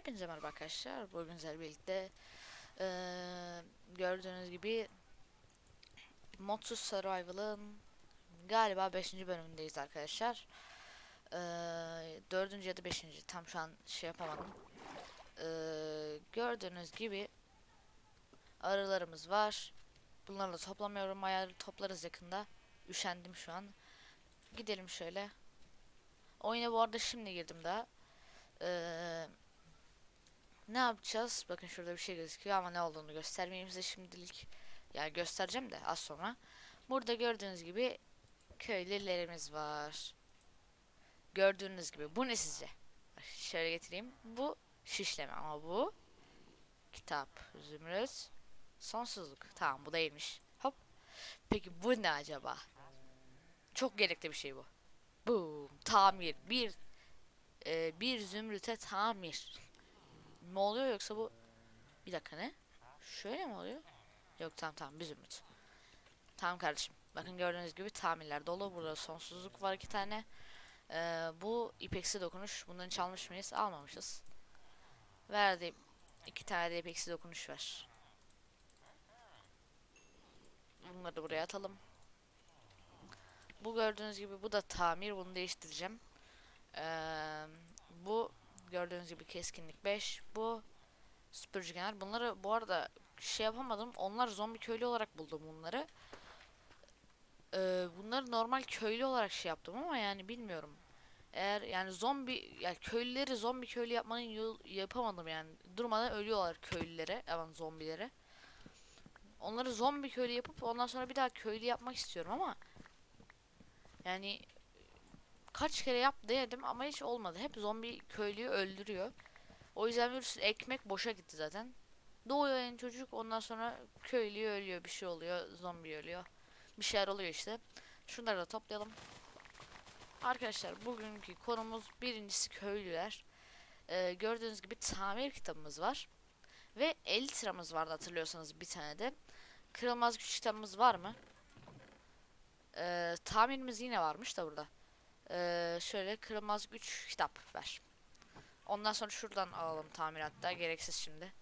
Hepinize merhaba arkadaşlar. Bugün sizlerle birlikte eee, gördüğünüz gibi Modsuz Survival'ın galiba 5. bölümündeyiz arkadaşlar. Eee 4. ya da 5. tam şu an şey yapamadım. Eee, gördüğünüz gibi arılarımız var. Bunları da toplamıyorum. Ayarı toplarız yakında. Üşendim şu an. Gidelim şöyle. Oyuna bu arada şimdi girdim daha. Eee ne yapacağız? Bakın şurada bir şey gözüküyor ama ne olduğunu göstermeyeyim size şimdilik. Yani göstereceğim de az sonra. Burada gördüğünüz gibi köylülerimiz var. Gördüğünüz gibi bu ne sizce? Şöyle getireyim. Bu şişleme ama bu kitap, zümrüt, sonsuzluk. Tamam bu değilmiş. Hop. Peki bu ne acaba? Çok gerekli bir şey bu. Boom. Tamir. Bir e, bir zümrüte tamir. Ne oluyor yoksa bu bir dakika ne? Şöyle mi oluyor? Yok tamam tamam bir zümrüt. Tamam kardeşim. Bakın gördüğünüz gibi tamirler dolu. Burada sonsuzluk var iki tane. Ee, bu ipeksi dokunuş. Bundan çalmış mıyız? Almamışız. Verdi. iki tane de ipeksi dokunuş var. Bunları da buraya atalım. Bu gördüğünüz gibi bu da tamir. Bunu değiştireceğim. Ee, bu gördüğünüz gibi keskinlik 5. Bu süpürücü genel. Bunları bu arada şey yapamadım. Onlar zombi köylü olarak buldum bunları. Ee, bunları normal köylü olarak şey yaptım ama yani bilmiyorum. Eğer yani zombi yani köylüleri zombi köylü yapmanın yol yapamadım yani. Durmadan ölüyorlar köylülere, aman zombilere. Onları zombi köylü yapıp ondan sonra bir daha köylü yapmak istiyorum ama yani kaç kere yap denedim ama hiç olmadı. Hep zombi köylüyü öldürüyor. O yüzden bir sürü ekmek boşa gitti zaten. Doğuyor yani çocuk ondan sonra köylü ölüyor bir şey oluyor zombi ölüyor. Bir şeyler oluyor işte. Şunları da toplayalım. Arkadaşlar bugünkü konumuz birincisi köylüler. Ee, gördüğünüz gibi tamir kitabımız var. Ve 50 liramız vardı hatırlıyorsanız bir tane de. Kırılmaz güç kitabımız var mı? Ee, tamirimiz yine varmış da burada. Ee, şöyle kırılmaz güç kitap ver. Ondan sonra şuradan alalım tamiratta gereksiz şimdi.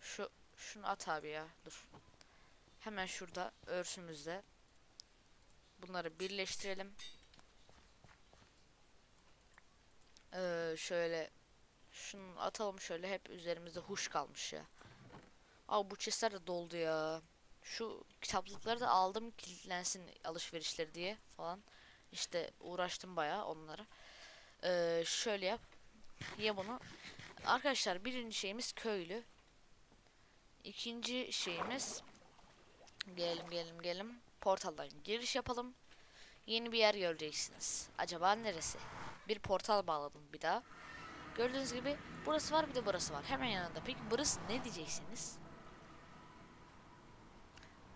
Şu şunu at abi ya dur. Hemen şurada örsümüzde. Bunları birleştirelim. Ee, şöyle şunu atalım şöyle hep üzerimizde huş kalmış ya. Aa bu chestler de doldu ya. Şu kitaplıkları da aldım kilitlensin alışverişleri diye falan. İşte uğraştım bayağı onlara. Ee, şöyle yap. Ye bunu. Arkadaşlar birinci şeyimiz köylü. İkinci şeyimiz gelelim gelelim gelelim. Portaldan giriş yapalım. Yeni bir yer göreceksiniz. Acaba neresi? Bir portal bağladım bir daha. Gördüğünüz gibi burası var bir de burası var. Hemen yanında. Peki burası ne diyeceksiniz?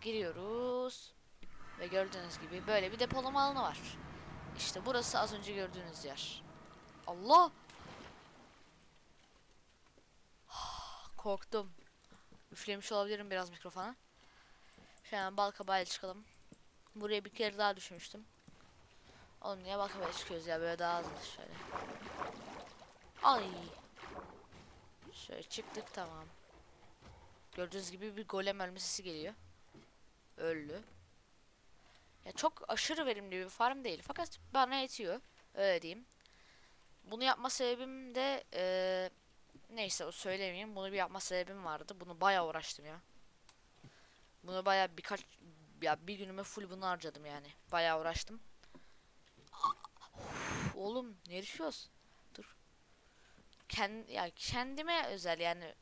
Giriyoruz. Ve gördüğünüz gibi böyle bir depolama alanı var. İşte burası az önce gördüğünüz yer. Allah! Korktum. Üflemiş olabilirim biraz mikrofona. An bal kabağıyla çıkalım. Buraya bir kere daha düşmüştüm. Oğlum niye bal kabağıyla çıkıyoruz ya böyle daha hızlı şöyle. Ay. Şöyle çıktık tamam. Gördüğünüz gibi bir golem ölme sesi geliyor. Öldü. Ya çok aşırı verimli bir farm değil fakat bana yetiyor. Öyle diyeyim. Bunu yapma sebebim de eee, neyse o söylemeyeyim. Bunu bir yapma sebebim vardı. Bunu bayağı uğraştım ya. Bunu bayağı birkaç ya bir günüme full bunu harcadım yani. Bayağı uğraştım. Uf, Oğlum ne düşüyoruz? Dur. Kend, ya kendime özel yani.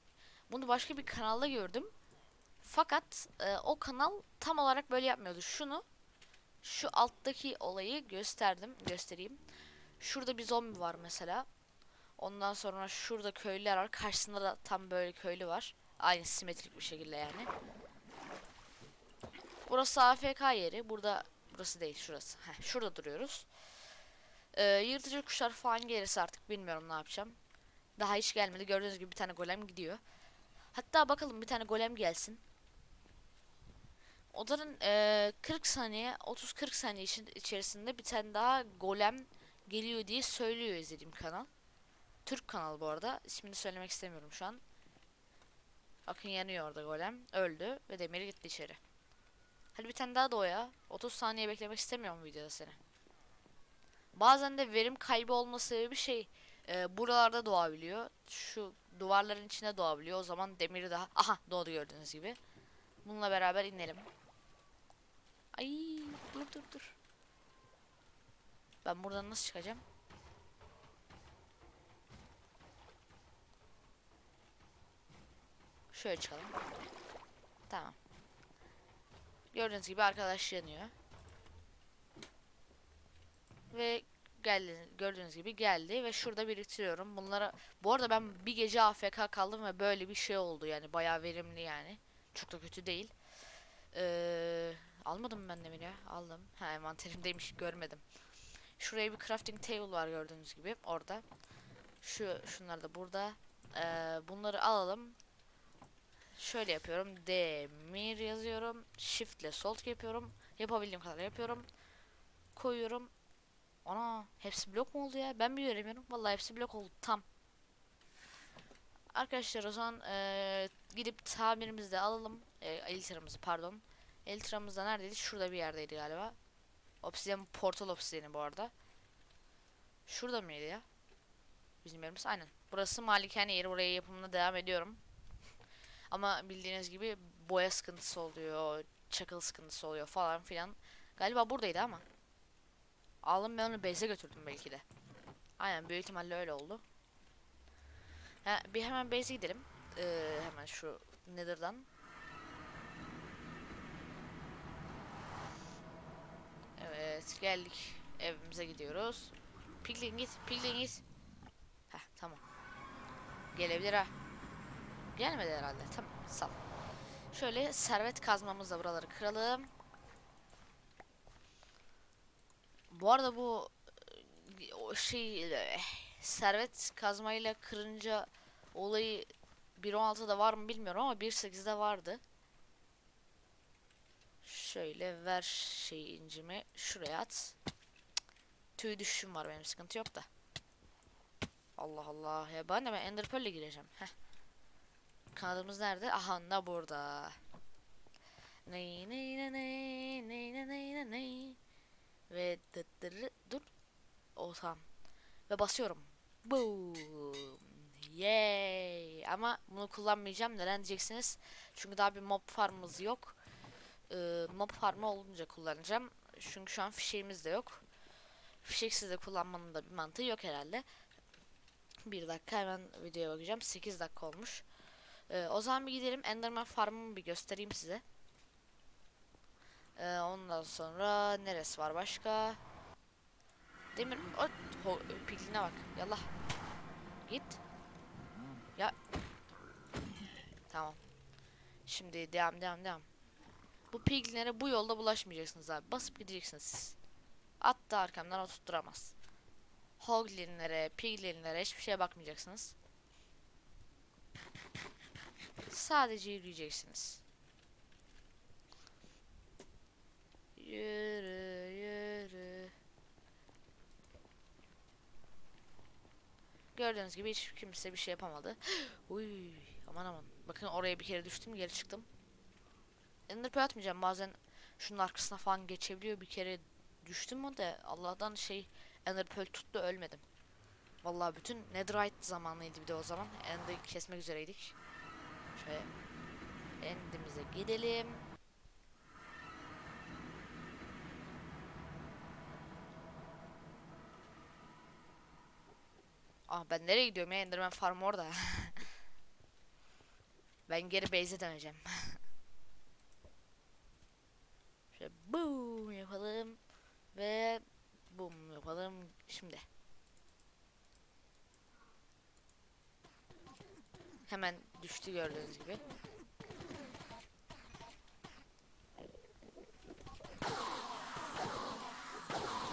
Bunu başka bir kanalda gördüm. Fakat e, o kanal tam olarak böyle yapmıyordu. Şunu şu alttaki olayı gösterdim, göstereyim. Şurada bir zombi var mesela. Ondan sonra şurada köylüler var. Karşısında da tam böyle köylü var. Aynı simetrik bir şekilde yani. Burası AFK yeri. Burada burası değil, şurası. Heh, şurada duruyoruz. Ee, yırtıcı kuşlar falan gelirse artık bilmiyorum ne yapacağım. Daha hiç gelmedi. Gördüğünüz gibi bir tane golem gidiyor. Hatta bakalım bir tane golem gelsin. Odanın eee 40 saniye 30-40 saniye için, içerisinde bir tane daha golem geliyor diye söylüyor izlediğim kanal. Türk kanalı bu arada. İsmini söylemek istemiyorum şu an. Bakın yanıyor orada golem. Öldü ve demiri gitti içeri. Hadi bir tane daha doğ ya. 30 saniye beklemek istemiyorum videoda seni. Bazen de verim kaybı olma sebebi şey e, buralarda doğabiliyor. Şu duvarların içine doğabiliyor. O zaman demiri daha... Aha doğdu gördüğünüz gibi. Bununla beraber inelim. Ay dur dur dur. Ben buradan nasıl çıkacağım? Şöyle çıkalım. Tamam. Gördüğünüz gibi arkadaş yanıyor. Ve geldi gördüğünüz gibi geldi ve şurada biriktiriyorum. Bunlara bu arada ben bir gece AFK kaldım ve böyle bir şey oldu yani bayağı verimli yani. Çok da kötü değil. Ee, almadım ben demir ya? Aldım. Ha envanterimdeymiş görmedim. Şuraya bir crafting table var gördüğünüz gibi orada. Şu şunlar da burada. Ee, bunları alalım. Şöyle yapıyorum. Demir yazıyorum. Shift ile salt yapıyorum. Yapabildiğim kadar yapıyorum. Koyuyorum. Ana hepsi blok mu oldu ya? Ben mi göremiyorum? Vallahi hepsi blok oldu tam. Arkadaşlar o zaman eee, gidip tamirimizi de alalım. E, elitramızı pardon. Elitramız da neredeydi? Şurada bir yerdeydi galiba. Obsidian portal obsidiyeni bu arada. Şurada mıydı ya? Bizim yerimiz aynen. Burası malikane yeri. Buraya yapımına devam ediyorum. Ama bildiğiniz gibi boya sıkıntısı oluyor. Çakıl sıkıntısı oluyor falan filan. Galiba buradaydı ama. Aldım ben onu base'e götürdüm belki de. Aynen büyük ihtimalle öyle oldu. Ha, bir hemen base'e gidelim. Ee, hemen şu Nether'dan. Evet geldik. Evimize gidiyoruz. Piglin git. Piglin git. Heh tamam. Gelebilir ha. Gelmedi herhalde. Tamam sal. Şöyle servet kazmamızla buraları kıralım. Bu arada bu e, o şey e, servet kazmayla kırınca olayı 1.16'da var mı bilmiyorum ama 1.8'de vardı. Şöyle ver şeyi incimi. Şuraya at. Tüy düşüşüm var benim sıkıntı yok da. Allah Allah ya ben de ben Ender Pearl'e gireceğim. Heh. Kanadımız nerede? Aha da burada. Ney ney ney ney ney ney ney ney ve dı dı dur Oğuzhan ve basıyorum. Boom. Yay. Ama bunu kullanmayacağım. Neden diyeceksiniz? Çünkü daha bir mob farmımız yok ee, mob farmı olunca kullanacağım çünkü şu an fişeğimiz de yok fişeksiz de kullanmanın da bir mantığı yok herhalde bir dakika hemen videoya bakacağım 8 dakika olmuş Ee, o zaman bir gidelim enderman farmımı bir göstereyim size ee, ondan sonra neresi var başka? Demir o ho, pigline bak. Yallah. Git. Ya. Tamam. Şimdi devam devam devam. Bu piglinlere bu yolda bulaşmayacaksınız abi. Basıp gideceksiniz siz. At da arkamdan oturtturamaz. Hoglinlere, piglinlere hiçbir şeye bakmayacaksınız. Sadece yürüyeceksiniz. Yürü yürü. Gördüğünüz gibi hiç kimse bir şey yapamadı. Uy aman aman. Bakın oraya bir kere düştüm geri çıktım. Ender atmayacağım bazen şunun arkasına falan geçebiliyor. Bir kere düştüm o da Allah'tan şey Ender tuttu ölmedim. Vallahi bütün Netherite zamanıydı bir de o zaman. Ender'i kesmek üzereydik. Şöyle Endimize gidelim. Ah ben nereye gidiyorum ya Enderman Farm orada. ben geri base'e döneceğim. Şöyle boom yapalım ve boom yapalım şimdi. Hemen düştü gördüğünüz gibi.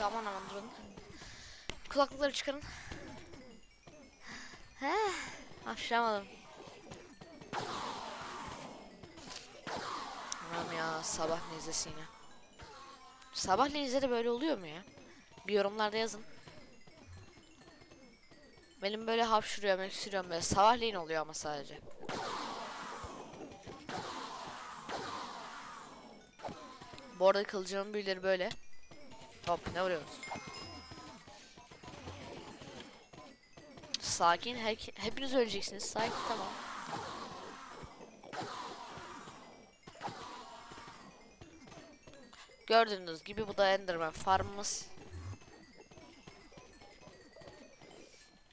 Aman aman durun. Kulaklıkları çıkarın. He, aşamadım. Aman ya sabah nezlesi yine. Sabah de böyle oluyor mu ya? Bir yorumlarda yazın. Benim böyle hapşuruyorum, öksürüyorum böyle. Sabahleyin oluyor ama sadece. Bu arada kılıcımın büyüleri böyle. Hop ne vuruyoruz? Sakin, her, hepiniz öleceksiniz. Sakin tamam. Gördüğünüz gibi bu da Enderman farmımız.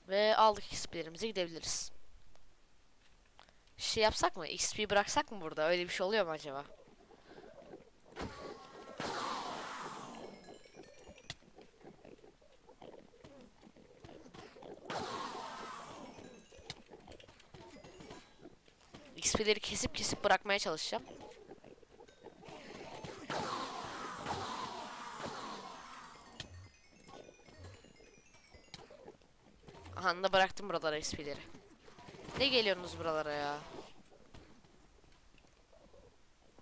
Ve aldık XP'lerimize gidebiliriz. Şey yapsak mı? XP bıraksak mı burada? Öyle bir şey oluyor mu acaba? XP'leri kesip kesip bırakmaya çalışacağım. Anda bıraktım buralara XP'leri. Ne geliyorsunuz buralara ya?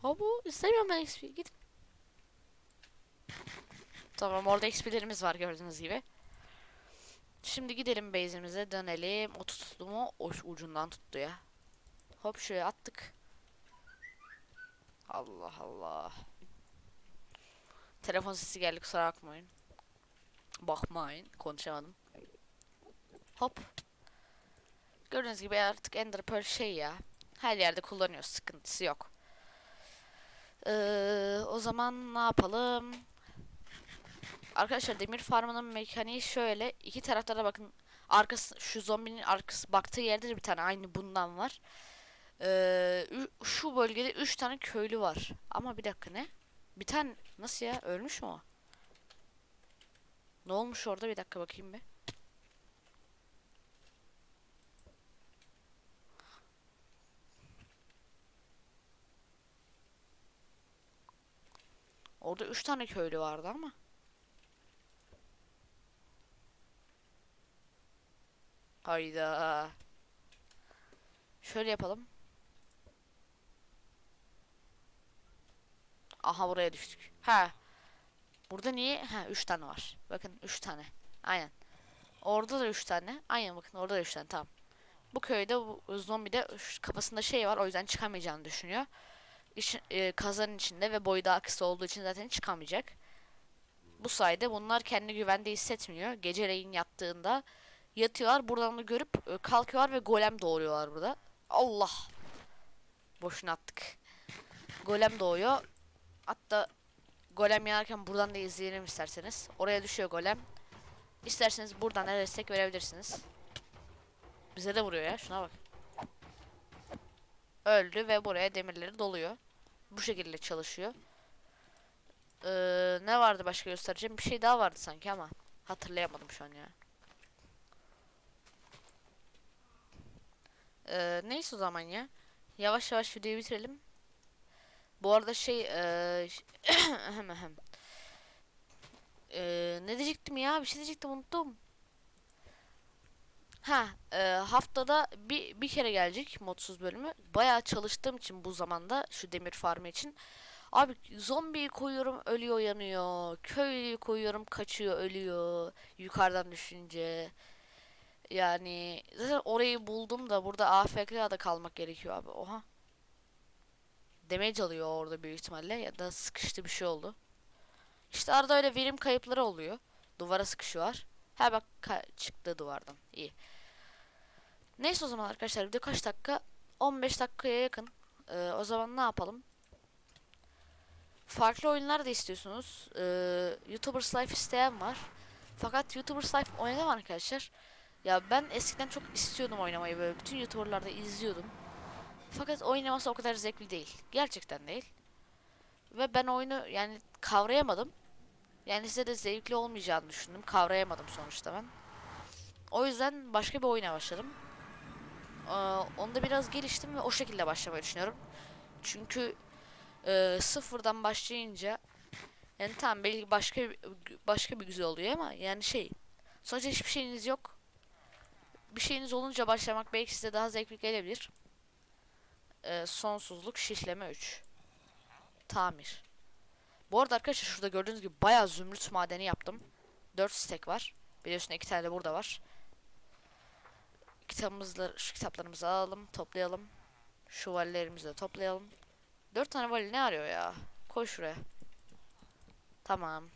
Ha bu istemiyorum ben XP git. Tamam orada XP'lerimiz var gördüğünüz gibi. Şimdi gidelim base'imize dönelim. O tuttu mu? O ucundan tuttu ya. Hop şöyle attık. Allah Allah. Telefon sesi geldi kusura bakmayın. Bakmayın konuşamadım. Hop. Gördüğünüz gibi artık Ender Pearl şey ya. Her yerde kullanıyoruz. Sıkıntısı yok. Ee, o zaman ne yapalım? Arkadaşlar demir farmının mekaniği şöyle. iki tarafta da bakın arkası şu zombinin arkası baktığı yerde de bir tane aynı bundan var. Ee, şu bölgede 3 tane köylü var. Ama bir dakika ne? Bir tane nasıl ya? Ölmüş mü o? Ne olmuş orada? Bir dakika bakayım bir. Orada 3 tane köylü vardı ama. Hayda. Şöyle yapalım. Aha buraya düştük. Ha. Burada niye? Ha 3 tane var. Bakın 3 tane. Aynen. Orada da 3 tane. Aynen bakın orada da 3 tane. Tamam. Bu köyde bu zombide şu kafasında şey var. O yüzden çıkamayacağını düşünüyor. İç, e, kazanın içinde ve boyu daha kısa olduğu için zaten çıkamayacak. Bu sayede bunlar kendi güvende hissetmiyor. Geceleyin yattığında yatıyorlar. Buradan da görüp e, kalkıyorlar ve golem doğuruyorlar burada. Allah. Boşuna attık. Golem doğuyor. Hatta golem yanarken buradan da izleyelim isterseniz. Oraya düşüyor golem. İsterseniz buradan da destek verebilirsiniz. Bize de vuruyor ya. Şuna bak. Öldü ve buraya demirleri doluyor. Bu şekilde çalışıyor. Ee, ne vardı başka göstereceğim? Bir şey daha vardı sanki ama hatırlayamadım şu an ya. Ee, neyse o zaman ya. Yavaş yavaş videoyu bitirelim. Bu arada şey hem. Eee, ne diyecektim ya? Bir şey diyecektim unuttum. Ha, eee, haftada bir bir kere gelecek modsuz bölümü. Bayağı çalıştığım için bu zamanda şu demir farmı için. Abi zombiyi koyuyorum ölüyor yanıyor. Köylüyü koyuyorum kaçıyor ölüyor. Yukarıdan düşünce. Yani zaten orayı buldum da burada AFK'da kalmak gerekiyor abi. Oha. Damage alıyor orada büyük ihtimalle ya da sıkıştı bir şey oldu. İşte arada öyle verim kayıpları oluyor. Duvara sıkışıyorlar. Ha bak çıktı duvardan. İyi. Neyse o zaman arkadaşlar video kaç dakika? 15 dakikaya yakın. Ee, o zaman ne yapalım? Farklı oyunlar da istiyorsunuz. Ee, YouTubers Life isteyen var. Fakat YouTubers Life oynamam arkadaşlar. Ya ben eskiden çok istiyordum oynamayı böyle. Bütün YouTuber'larda izliyordum. Fakat oynaması o kadar zevkli değil. Gerçekten değil. Ve ben oyunu yani kavrayamadım. Yani size de zevkli olmayacağını düşündüm. Kavrayamadım sonuçta ben. O yüzden başka bir oyuna başladım. Ee, onda biraz geliştim ve o şekilde başlamayı düşünüyorum. Çünkü e, sıfırdan başlayınca yani tamam belki başka başka bir güzel oluyor ama yani şey sonuçta hiçbir şeyiniz yok. Bir şeyiniz olunca başlamak belki size daha zevkli gelebilir. Ee, sonsuzluk şişleme 3. Tamir. Bu arada arkadaşlar şurada gördüğünüz gibi bayağı zümrüt madeni yaptım. 4 stek var. Biliyorsun iki tane de burada var. kitabımızla şu kitaplarımızı alalım, toplayalım. Şu valilerimizi de toplayalım. Dört tane vali ne arıyor ya? Koy şuraya. Tamam.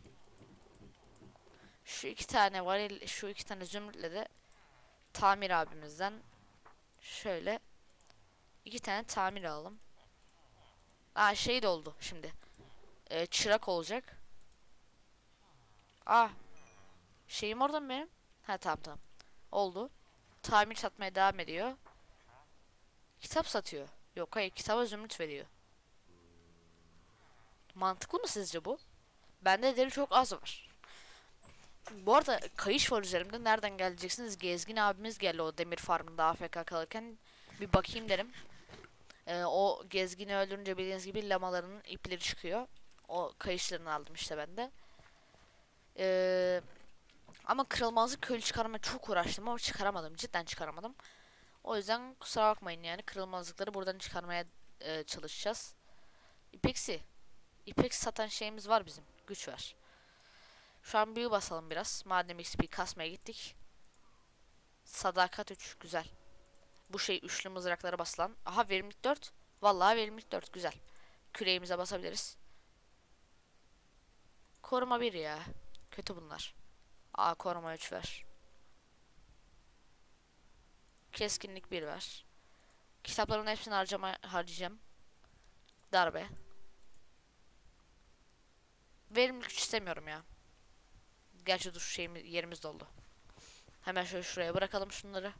Şu iki tane varil, şu iki tane zümrütle de tamir abimizden şöyle iki tane tamir alalım. Aa şey de oldu şimdi. Ee, çırak olacak. Ah. Şeyim orada mı benim? Ha tamam tamam. Oldu. Tamir satmaya devam ediyor. Kitap satıyor. Yok hayır kitaba zümrüt veriyor. Mantıklı mı sizce bu? Bende deri çok az var. Bu arada kayış var üzerimde. Nereden geleceksiniz? Gezgin abimiz geldi o demir farmında AFK kalırken. Bir bakayım derim. Ee, o gezgini öldürünce bildiğiniz gibi lamalarının ipleri çıkıyor. O kayışlarını aldım işte ben de. Ee, ama kırılmazlık köylü çıkarmaya çok uğraştım ama çıkaramadım. Cidden çıkaramadım. O yüzden kusura bakmayın yani kırılmazlıkları buradan çıkarmaya e, çalışacağız. İpeksi. İpeksi satan şeyimiz var bizim. Güç var. Şu an büyü basalım biraz. Madem XP kasmaya gittik. Sadakat 3 güzel. Bu şey üçlü mızraklara basılan. Aha verimlilik 4. Vallahi verimlilik 4 güzel. Küreğimize basabiliriz. Koruma 1 ya. Kötü bunlar. Aa koruma 3 ver. Keskinlik 1 ver. Kitapların hepsini harcama harcayacağım. Darbe. Verimlilik 3 istemiyorum ya. Gerçi dur şeyimiz yerimiz doldu. Hemen şöyle şuraya bırakalım şunları.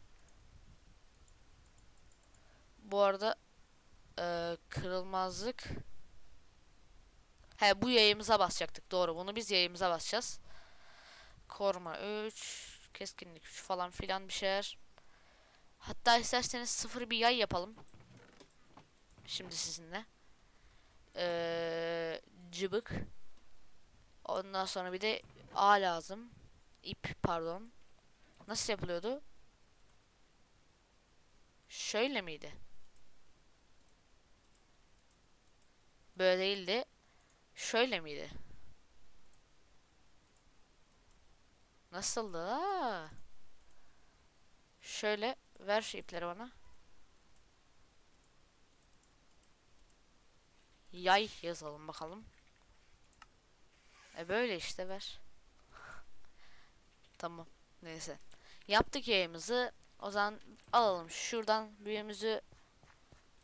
Bu arada eee, kırılmazlık He bu yayımıza basacaktık doğru bunu biz yayımıza basacağız. Koruma 3 keskinlik 3 falan filan bir şeyler. Hatta isterseniz sıfır bir yay yapalım. Şimdi sizinle. Eee cıbık. Ondan sonra bir de A lazım. İp pardon. Nasıl yapılıyordu? Şöyle miydi? Böyle değildi. Şöyle miydi? Nasıldı? Aa. Şöyle ver şu ipleri bana. Yay yazalım bakalım. E böyle işte ver. tamam. Neyse. Yaptık yayımızı. O zaman alalım şuradan büyüğümüzü.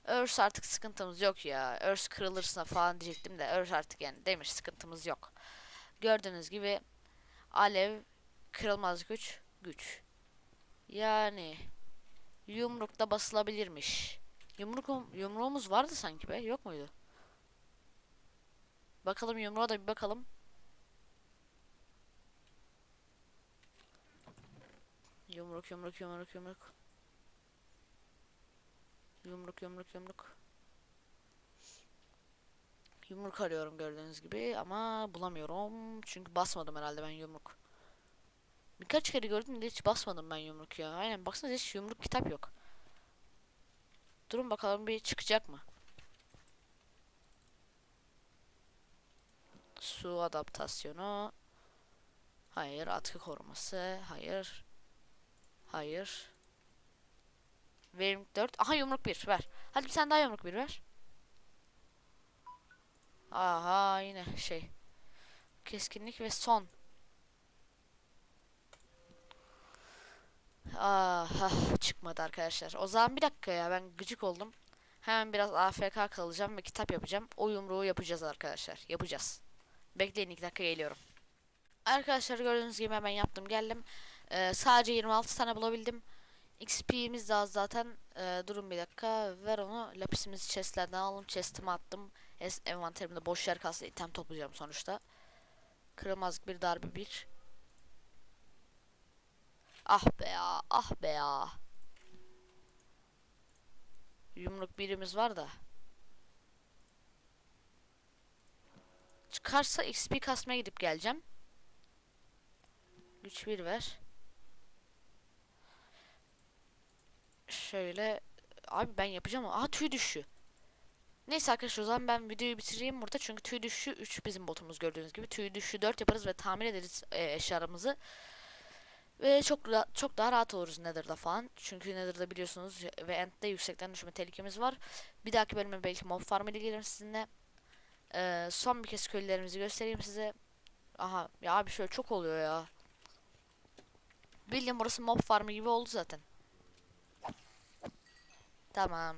Örs artık sıkıntımız yok ya. Örs kırılırsa falan diyecektim de örs artık yani demir sıkıntımız yok. Gördüğünüz gibi alev kırılmaz güç güç. Yani yumrukta basılabilirmiş. Yumruk yumruğumuz vardı sanki be yok muydu? Bakalım yumruğa da bir bakalım. Yumruk yumruk yumruk yumruk. Yumruk yumruk yumruk. Yumruk arıyorum gördüğünüz gibi ama bulamıyorum. Çünkü basmadım herhalde ben yumruk. Birkaç kere gördüm de hiç basmadım ben yumruk ya. Aynen baksanıza hiç yumruk kitap yok. Durun bakalım bir çıkacak mı? Su adaptasyonu. Hayır. Atkı koruması. Hayır. Hayır. Verimlilik 4. Aha yumruk 1 ver. Hadi bir tane daha yumruk 1 ver. Aha yine şey. Keskinlik ve son. Aha çıkmadı arkadaşlar. O zaman bir dakika ya ben gıcık oldum. Hemen biraz AFK kalacağım ve kitap yapacağım. O yumruğu yapacağız arkadaşlar. Yapacağız. Bekleyin 2 dakika geliyorum. Arkadaşlar gördüğünüz gibi hemen yaptım geldim. Ee, sadece 26 tane bulabildim. XP'miz de az zaten. Ee, durun bir dakika. Ver onu. Lapisimizi chestlerden alalım. Chest'ime attım. Es envanterimde boş yer kalsın. item toplayacağım sonuçta. Kırılmazlık bir darbe bir. Ah be ya. Ah be ya. Yumruk birimiz var da. Çıkarsa XP kasmaya gidip geleceğim. Güç bir ver. Şöyle. Abi ben yapacağım ama. Aha tüy düşü. Neyse arkadaşlar o zaman ben videoyu bitireyim burada. Çünkü tüy düşü 3 bizim botumuz gördüğünüz gibi. Tüy düşü 4 yaparız ve tamir ederiz e, eşyalarımızı. Ve çok çok daha rahat oluruz Nether'da falan. Çünkü Nether'da biliyorsunuz ve End'de yüksekten düşme tehlikemiz var. Bir dahaki bölüme belki mob farm ile gelirim sizinle. Ee, son bir kez köylülerimizi göstereyim size. Aha ya abi şöyle çok oluyor ya. Bildiğin burası mob farmı gibi oldu zaten. Tamam.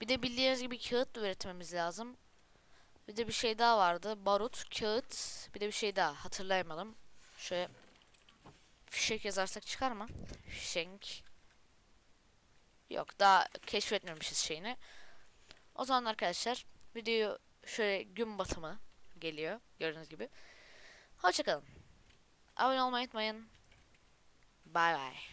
Bir de bildiğiniz gibi kağıt üretmemiz lazım. Bir de bir şey daha vardı. Barut, kağıt, bir de bir şey daha hatırlayamadım. Şöyle fişek yazarsak çıkar mı? Fişek. Yok daha keşfetmemişiz şeyini. O zaman arkadaşlar videoyu şöyle gün batımı geliyor gördüğünüz gibi. Hoşçakalın. Abone olmayı unutmayın. Bay bay.